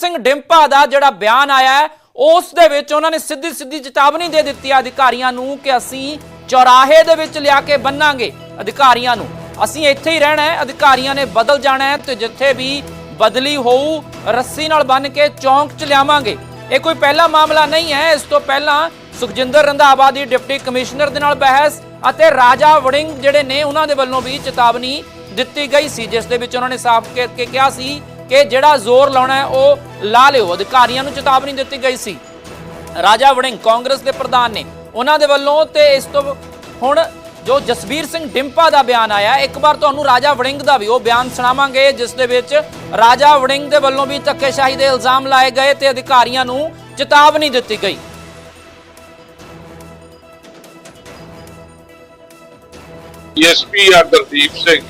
ਸਿੰਘ ਡਿੰਪਾ ਦਾ ਜਿਹੜਾ ਬਿਆਨ ਆਇਆ ਹੈ, ਉਸ ਦੇ ਵਿੱਚ ਉਹਨਾਂ ਨੇ ਸਿੱਧੀ ਸਿੱਧੀ ਚੇਤਾਵਨੀ ਦੇ ਦਿੱਤੀ ਹੈ ਅਧਿਕਾਰੀਆਂ ਨੂੰ ਕਿ ਅਸੀਂ ਚੌਰਾਹੇ ਦੇ ਵਿੱਚ ਲਿਆ ਕੇ ਬੰਨਾਂਗੇ ਅਧਿਕਾਰੀਆਂ ਨੂੰ। ਅਸੀਂ ਇੱਥੇ ਹੀ ਰਹਿਣਾ ਹੈ, ਅਧਿਕਾਰੀਆਂ ਨੇ ਬਦਲ ਜਾਣਾ ਹੈ ਤੇ ਜਿੱਥੇ ਵੀ ਬਦਲੀ ਹੋਊ, ਰੱਸੀ ਨਾਲ ਬੰਨ ਕੇ ਚੌਂਕ ਚ ਲਿਆਵਾਂਗੇ। ਇਹ ਕੋਈ ਪਹਿਲਾ ਮਾਮਲਾ ਨਹੀਂ ਹੈ, ਇਸ ਤੋਂ ਪਹਿਲਾਂ ਸੁਖਜਿੰਦਰ ਰੰਧਾਵਾ ਦੀ ਡਿਪਟੀ ਕਮਿਸ਼ਨਰ ਦੇ ਨਾਲ ਬਹਿਸ ਅਤੇ ਰਾਜਾ ਵੜਿੰਗ ਜਿਹੜੇ ਨੇ, ਉਹਨਾਂ ਦੇ ਵੱਲੋਂ ਵੀ ਚੇਤਾਵਨੀ ਦਿੱਤੀ ਗਈ ਸੀ, ਜਿਸ ਦੇ ਵਿੱਚ ਉਹਨਾਂ ਨੇ ਸਾਫ਼ ਕਰਕੇ ਕਿਹਾ ਸੀ ਕਿ ਜਿਹੜਾ ਜ਼ੋਰ ਲਾਉਣਾ ਹੈ, ਉਹ ਲਾ ਲਿਓ। ਅਧਿਕਾਰੀਆਂ ਨੂੰ ਚੇਤਾਵਨੀ ਦਿੱਤੀ ਗਈ ਸੀ। ਰਾਜਾ ਵੜਿੰਗ ਕਾਂਗਰਸ ਦੇ ਪ੍ਰਧਾਨ ਨੇ ਉਹਨਾਂ ਦੇ ਵੱਲੋਂ ਤੇ ਇਸ ਤੋਂ ਹੁਣ ਜੋ ਜਸਬੀਰ ਸਿੰਘ ਡਿੰਪਾ ਦਾ ਬਿਆਨ ਆਇਆ, ਇੱਕ ਵਾਰ ਤੁਹਾਨੂੰ ਰਾਜਾ ਵੜਿੰਗ ਦਾ ਵੀ ਉਹ ਬਿਆਨ ਸੁਣਾਵਾਂਗੇ, ਜਿਸ ਦੇ ਵਿੱਚ ਰਾਜਾ ਵੜਿੰਗ ਦੇ ਵੱਲੋਂ ਵੀ ਧੱਕੇਸ਼ਾਹੀ ਦੇ ਇਲਜ਼ਾਮ ਲਾਏ ਗਏ ਤੇ ਅਧਿਕਾਰੀਆਂ ਨੂੰ ਚੇਤਾਵਨੀ ਦਿੱਤੀ ਗਈ। ਐਸਪੀ ਆ ਗੁਰਦੀਪ ਸਿੰਘ,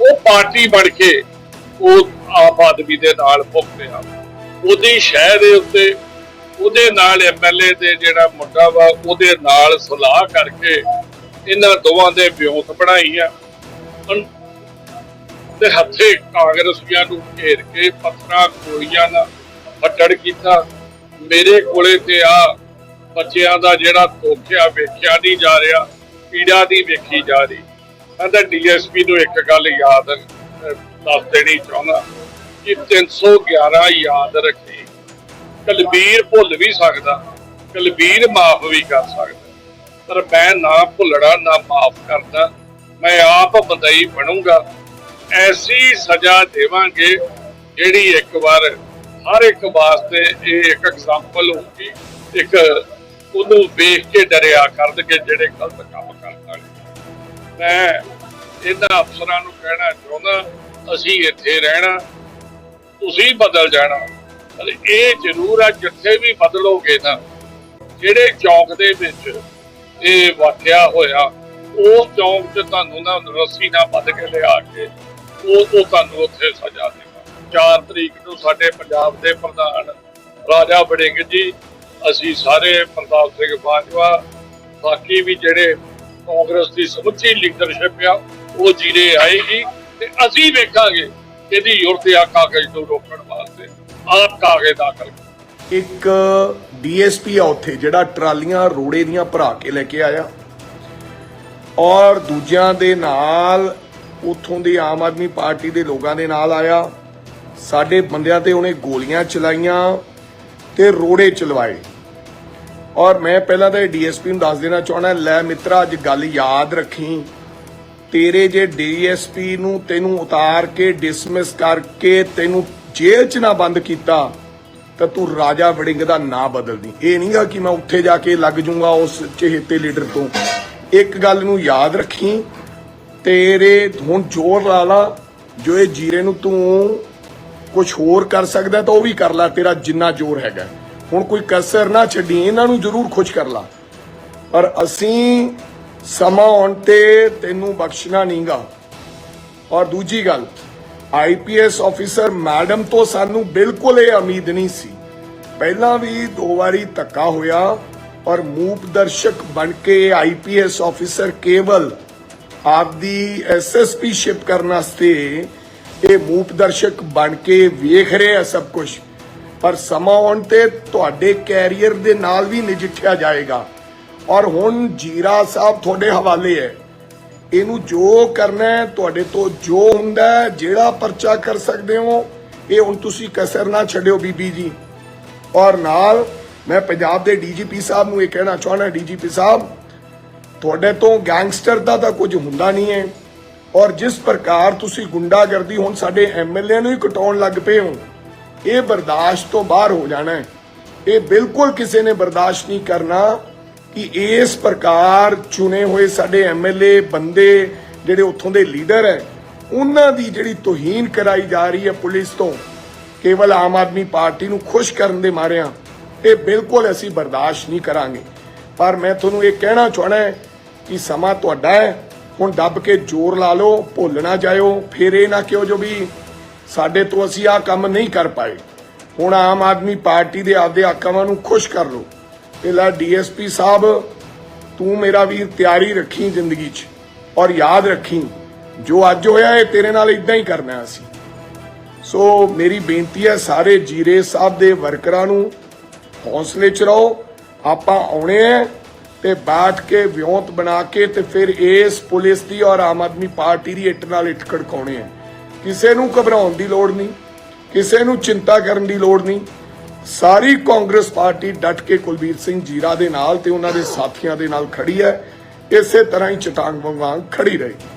ਉਹ ਪਾਰਟੀ ਬਣ ਕੇ ਉਹ ਆਪ ਆਦਮੀ ਦੇ ਨਾਲ ਮੁੱਕ ਪਿਆ ਉਹਦੀ ਸ਼ਹਿ ਦੇ ਉੱਤੇ, ਉਹਦੇ ਨਾਲ ਐਮਐਲਏ ਦੇ ਜਿਹੜਾ ਮੁੰਡਾ ਵਾ, ਉਹਦੇ ਨਾਲ ਸਲਾਹ ਕਰਕੇ ਇਹਨਾਂ ਦੋਵਾਂ ਦੇ ਵਿਉਂਤ ਬਣਾਈ ਆ। ਤੇ ਹੱਥੇ ਕਾਂਗਰਸੀਆਂ ਨੂੰ ਘੇਰ ਕੇ ਪੱਥਰਾਂ, ਗੋਲੀਆਂ ਨਾਲ ਫੱਟੜ ਕੀਤਾ। ਮੇਰੇ ਕੋਲੇ ਤੇ ਆ ਬੱਚਿਆਂ ਦਾ ਜਿਹੜਾ ਧੋਖਿਆ ਵੇਖਿਆ ਨਹੀਂ ਜਾ ਰਿਹਾ ਪੀੜਾ ਦੀ ਵੇਖੀ ਜਾ ਰਹੀ। ਕਹਿੰਦਾ ਡੀਐਸਪੀ ਨੂੰ ਇੱਕ ਗੱਲ ਯਾਦ ਦੱਸ ਦੇਣੀ ਚਾਹੁੰਦਾ ਕਿ 311 ਯਾਦ ਰੱਖੀ। ਕਲਬੀਰ ਭੁੱਲ ਵੀ ਸਕਦਾ, ਕਲਬੀਰ ਮਾਫ ਵੀ ਕਰ ਸਕਦਾ। ਪਰ ਮੈਂ ਨਾ ਭੁੱਲਣਾ, ਨਾ ਮਾਫ ਕਰਦਾ, ਮੈਂ ਆਪ ਬੰਦਈ ਬਣੂੰਗਾ। ਐਸੀ ਸਜ਼ਾ ਦੇਵਾਂਗੇ ਜਿਹੜੀ ਇੱਕ ਵਾਰ, ਹਰ ਇੱਕ ਵਾਸਤੇ ਇਹ ਇੱਕ ਐਗਜ਼ਾਮਪਲ ਹੋਊਗੀ। ਇੱਕ ਉਹਨੂੰ ਵੇਖ ਕੇ ਡਰਿਆ ਕਰਨਗੇ ਜਿਹੜੇ ਗਲਤ ਕੰਮ ਕਰਦਾ ਮੈਂ ਇਹਨਾਂ ਅਫਸਰਾਂ ਨੂੰ ਕਹਿਣਾ ਚਾਹੁੰਦਾ ਅਸੀਂ ਇੱਥੇ ਰਹਿਣਾ, ਤੁਸੀਂ ਬਦਲ ਜਾਣਾ। ਪਰ ਇਹ ਜ਼ਰੂਰ ਆ, ਜਿੱਥੇ ਵੀ ਬਦਲੋਗੇ ਨਾ ਜਿਹੜੇ ਚੌਂਕ ਦੇ ਵਿੱਚ ਇਹ ਵਾਕਿਆ ਹੋਇਆ, ਉਹ ਚੌਂਕ 'ਚ ਤੁਹਾਨੂੰ ਨਾ ਰੱਸੀ ਨਾਲ ਬੱਧ ਕੇ ਲਿਆ ਕੇ, ਉਹ ਉਹ ਤੁਹਾਨੂੰ ਉੱਥੇ ਸਜ਼ਾ ਦੇਣਾ 4 ਤਰੀਕ ਨੂੰ ਸਾਡੇ ਪੰਜਾਬ ਦੇ ਪ੍ਰਧਾਨ ਰਾਜਾ ਵੜਿੰਗ ਜੀ, ਅਸੀਂ ਸਾਰੇ ਪ੍ਰਤਾਪ ਸਿੰਘ ਬਾਜਵਾ, ਬਾਕੀ ਵੀ ਜਿਹੜੇ ਕਾਂਗਰਸ ਦੀ ਸਮੁੱਚੀ ਲੀਡਰਸ਼ਿਪ ਆ, ਉਹ ਜੀਰੇ ਆਏਗੀ ਤੇ ਅਸੀਂ ਵੇਖਾਂਗੇ ਇਹਦੀ ਯੁਰਤ ਕਾਗਜ਼ ਨੂੰ ਰੋਕਣ ਵਾਸਤੇ, ਆਪ ਕਾਗਜ਼ ਦਾਖਲ ਇੱਕ ਡੀਐਸਪੀ ਆ ਉੱਥੇ, ਜਿਹੜਾ ਟਰਾਲੀਆਂ ਰੋੜੇ ਦੀਆਂ ਭਰਾ ਕੇ ਲੈ ਕੇ ਆਇਆ। ਔਰ ਦੂਜਿਆਂ ਦੇ ਨਾਲ, ਉਥੋਂ ਦੀ ਆਮ ਆਦਮੀ ਪਾਰਟੀ ਦੇ ਲੋਕਾਂ ਦੇ ਨਾਲ ਆਇਆ। ਸਾਡੇ ਬੰਦਿਆਂ ਤੇ ਉਹਨੇ ਗੋਲੀਆਂ ਚਲਾਈਆਂ ਤੇ ਰੋੜੇ ਚਲਵਾਏ। ਔਰ ਮੈਂ ਪਹਿਲਾਂ ਤਾਂ ਡੀਐਸਪੀ ਨੂੰ ਦੱਸ ਦੇਣਾ ਚਾਹਣਾ ਲੈ ਮਿੱਤਰਾ, ਅੱਜ ਗੱਲ ਯਾਦ ਰੱਖੀ। ਤੇਰੇ ਜੇ ਡੀਐਸਪੀ ਨੂੰ ਤੈਨੂੰ ਉਤਾਰ ਕੇ ਡਿਸਮਿਸ ਕਰਕੇ ਤੈਨੂੰ ਜੇਲ੍ਹ 'ਚ ਨਾ ਬੰਦ ਕੀਤਾ, ਤਾਂ ਤੂੰ ਰਾਜਾ ਵੜਿੰਗ ਦਾ ਨਾਂ ਬਦਲਦੀ। ਇਹ ਨਹੀਂਗਾ ਕਿ ਮੈਂ ਉੱਥੇ ਜਾ ਕੇ ਲੱਗ ਜਾਊਂਗਾ ਉਸ ਚਹੇਤੇ ਲੀਡਰ ਤੋਂ। ਇੱਕ ਗੱਲ ਨੂੰ ਯਾਦ ਰੱਖੀ, ਤੇਰੇ ਹੁਣ ਜ਼ੋਰ ਲਾ ਲਾ, ਜੋ ਇਹ ਜੀਰੇ ਨੂੰ ਤੂੰ ਕੁਝ ਹੋਰ ਕਰ ਸਕਦਾ ਤਾਂ ਉਹ ਵੀ ਕਰ ਲੈ, ਤੇਰਾ ਜਿੰਨਾ ਜ਼ੋਰ ਹੈਗਾ। ਹੁਣ ਕੋਈ ਕਸਰ ਨਾ ਛੱਡੀ, ਇਹਨਾਂ ਨੂੰ ਜ਼ਰੂਰ ਖੁਸ਼ ਕਰ ਲਾ। ਪਰ ਅਸੀਂ ਸਮਾਂ ਆਉਣ ਤੇ ਤੈਨੂੰ ਬਖਸ਼ਣਾ ਨਹੀਂਗਾ ਔਰ ਦੂਜੀ ਗੱਲ ਆਈਪੀਐਸ ਆਫੀਸਰ ਮੈਡਮ ਤੋਂ ਸਾਨੂੰ ਬਿਲਕੁਲ ਇਹ ਉਮੀਦ ਨਹੀਂ ਸੀ। ਪਹਿਲਾਂ ਵੀ ਦੋ ਵਾਰੀ ਧੱਕਾ ਹੋਇਆ ਔਰ ਮੂਪ ਦਰਸ਼ਕ ਬਣ ਕੇ ਆਈਪੀਐਸ ਆਫੀਸਰ ਕੇਵਲ ਆਪਦੀ ਐਸਐਸਪੀ ਸ਼ਿਪ ਕਰਨ ਵਾਸਤੇ ਇਹ ਮੂਪ ਦਰਸ਼ਕ ਬਣ ਕੇ ਵੇਖ ਰਹੇ ਆ ਸਭ ਕੁਝ ਪਰ ਸਮਾਂ ਆਉਣ ਤੇ ਤੁਹਾਡੇ ਕੈਰੀਅਰ ਦੇ ਨਾਲ ਵੀ ਨਜਿੱਠਿਆ ਜਾਏਗਾ। ਔਰ ਹੁਣ ਜੀਰਾ ਸਾਹਿਬ ਤੁਹਾਡੇ ਹਵਾਲੇ ਹੈ। ਇਹਨੂੰ ਜੋ ਕਰਨਾ ਹੈ ਤੁਹਾਡੇ ਤੋਂ ਜੋ ਹੁੰਦਾ ਹੈ, ਜਿਹੜਾ ਪਰਚਾ ਕਰ ਸਕਦੇ ਹੋ ਇਹ ਹੁਣ ਤੁਸੀਂ ਕਸਰ ਨਾ ਛੱਡਿਓ ਬੀਬੀ ਜੀ। ਔਰ ਨਾਲ ਮੈਂ ਪੰਜਾਬ ਦੇ ਡੀਜੀਪੀ ਸਾਹਿਬ ਨੂੰ ਇਹ ਕਹਿਣਾ ਚਾਹਣਾ ਡੀਜੀਪੀ ਸਾਹਿਬ ਤੁਹਾਡੇ ਤੋਂ ਗੈਂਗਸਟਰ ਦਾ ਤਾਂ ਕੁਝ ਹੁੰਦਾ ਨਹੀਂ ਹੈ। ਔਰ ਜਿਸ ਪ੍ਰਕਾਰ ਤੁਸੀਂ ਗੁੰਡਾਗਰਦੀ ਹੁਣ ਸਾਡੇ ਐਮਐਲਏ ਨੂੰ ਹੀ ਕਟਾਉਣ ਲੱਗ ਪਏ ਹੋ ਇਹ ਬਰਦਾਸ਼ਤ ਤੋਂ ਬਾਹਰ ਹੋ ਜਾਣਾ ਹੈ। ਇਹ ਬਿਲਕੁਲ ਕਿਸੇ ਨੇ ਬਰਦਾਸ਼ਤ ਨਹੀਂ ਕਰਨਾ। ਕਿ ਇਸ ਪ੍ਰਕਾਰ ਚੁਣੇ ਹੋਏ ਸਾਡੇ ਐਮਐਲਏ ਬੰਦੇ ਜਿਹੜੇ ਉੱਥੋਂ ਦੇ ਲੀਡਰ ਹੈ, ਉਹਨਾਂ ਦੀ ਜਿਹੜੀ ਤੋਹੀਨ ਕਰਾਈ ਜਾ ਰਹੀ ਹੈ ਪੁਲਿਸ ਤੋਂ, ਕੇਵਲ ਆਮ ਆਦਮੀ ਪਾਰਟੀ ਨੂੰ ਖੁਸ਼ ਕਰਨ ਦੇ ਮਾਰਿਆਂ, ਇਹ ਬਿਲਕੁਲ ਅਸੀਂ ਬਰਦਾਸ਼ਤ ਨਹੀਂ ਕਰਾਂਗੇ। ਪਰ ਮੈਂ ਤੁਹਾਨੂੰ ਇਹ ਕਹਿਣਾ ਚਾਹਣਾ ਹੈ ਕਿ ਸਮਾਂ ਤੁਹਾਡਾ ਹੈ, ਹੁਣ ਦੱਬ ਕੇ ਜ਼ੋਰ ਲਾ ਲਓ, ਭੁੱਲ ਨਾ ਜਾਇਓ, ਫਿਰ ਇਹ ਨਾ ਕਿਉਂ ਜੋ ਵੀ ਸਾਡੇ ਤੋਂ ਅਸੀਂ ਆਹ ਕੰਮ ਨਹੀਂ ਕਰ ਪਾਏ। ਹੁਣ ਆਮ ਆਦਮੀ ਪਾਰਟੀ ਦੇ ਆਪਦੇ ਆਕਾਵਾਂ ਨੂੰ ਖੁਸ਼ ਕਰ ਲਓ। ਤੇ ਲੈ ਡੀਐਸਪੀ ਸਾਹਿਬ ਤੂੰ ਮੇਰਾ ਵੀਰ ਤਿਆਰੀ ਰੱਖੀ ਜ਼ਿੰਦਗੀ 'ਚ ਔਰ ਯਾਦ ਰੱਖੀ ਜੋ ਅੱਜ ਹੋਇਆ ਇਹ ਤੇਰੇ ਨਾਲ ਇਦਾਂ ਹੀ ਕਰਨਾ ਅਸੀਂ ਸੋ ਮੇਰੀ ਬੇਨਤੀ ਹੈ ਸਾਰੇ ਜੀਰੇ ਸਾਹਿਬ ਦੇ ਵਰਕਰਾਂ ਨੂੰ ਹੌਸਲੇ 'ਚ ਰਹੋ ਆਪਾਂ ਆਉਣੇ ਆ ਤੇ ਬੈਠ ਕੇ ਵਿਉਂਤ ਬਣਾ ਕੇ ਤੇ ਫਿਰ ਇਸ ਪੁਲਿਸ ਦੀ ਔਰ ਆਮ ਆਦਮੀ ਪਾਰਟੀ ਦੀ ਇੱਟ ਨਾਲ ਇੱਟ ਖੜਕਾਉਣੇ ਆ ਕਿਸੇ ਨੂੰ ਘਬਰਾਉਣ ਦੀ ਲੋੜ ਨਹੀਂ ਕਿਸੇ ਨੂੰ ਚਿੰਤਾ ਕਰਨ ਦੀ ਲੋੜ ਨਹੀਂ ਸਾਰੀ ਕਾਂਗਰਸ ਪਾਰਟੀ ਡਟ ਕੇ ਕੁਲਬੀਰ ਸਿੰਘ ਜੀਰਾ ਦੇ ਨਾਲ ਤੇ ਉਹਨਾਂ ਦੇ ਸਾਥੀਆਂ ਦੇ ਨਾਲ ਖੜੀ ਹੈ। ਇਸੇ ਤਰ੍ਹਾਂ ਹੀ ਚਟਾਂਗ ਵਾਂਗ ਖੜੀ ਰਹੇਗੀ।